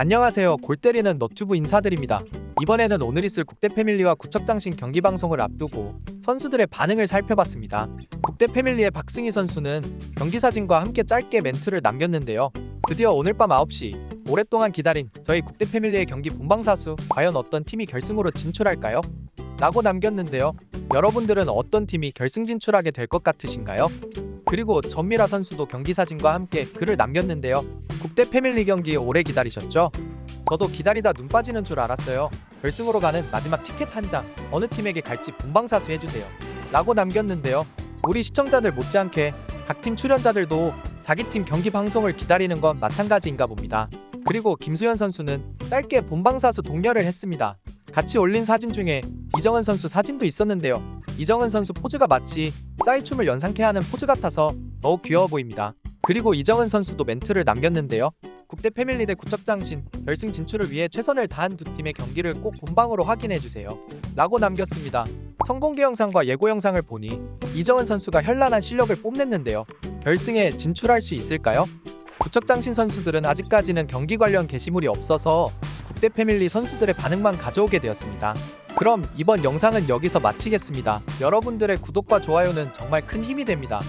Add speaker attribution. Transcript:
Speaker 1: 안녕하세요. 골 때리는 너튜브 인사드립니다. 이번에는 오늘 있을 국대 패밀리와 구척장신 경기 방송을 앞두고 선수들의 반응을 살펴봤습니다. 국대 패밀리의 박승희 선수는 경기 사진과 함께 짧게 멘트를 남겼는데요. 드디어 오늘 밤 9시 오랫동안 기다린 저희 국대 패밀리의 경기 본방사수 과연 어떤 팀이 결승으로 진출할까요? 라고 남겼는데요. 여러분들은 어떤 팀이 결승 진출하게 될 것 같으신가요? 그리고 전미라 선수도 경기 사진과 함께 글을 남겼는데요. 국대 패밀리 경기 오래 기다리셨죠? 저도 기다리다 눈 빠지는 줄 알았어요. 결승으로 가는 마지막 티켓 한 장 어느 팀에게 갈지 본방사수 해주세요. 라고 남겼는데요. 우리 시청자들 못지않게 각 팀 출연자들도 자기 팀 경기 방송을 기다리는 건 마찬가지인가 봅니다. 그리고 김수현 선수는 짧게 본방사수 독려를 했습니다. 같이 올린 사진 중에 이정은 선수 사진도 있었는데요. 이정은 선수 포즈가 마치 싸이춤을 연상케 하는 포즈 같아서 더욱 귀여워 보입니다. 그리고 이정은 선수도 멘트를 남겼는데요. 국대 패밀리 대 구척장신 결승 진출을 위해 최선을 다한 두 팀의 경기를 꼭 본방으로 확인해 주세요. 라고 남겼습니다. 성공개 영상과 예고 영상을 보니 이정은 선수가 현란한 실력을 뽐냈는데요. 결승에 진출할 수 있을까요? 구척장신 선수들은 아직까지는 경기 관련 게시물이 없어서 국대 패밀리 선수들의 반응만 가져오게 되었습니다. 그럼 이번 영상은 여기서 마치겠습니다. 여러분들의 구독과 좋아요는 정말 큰 힘이 됩니다.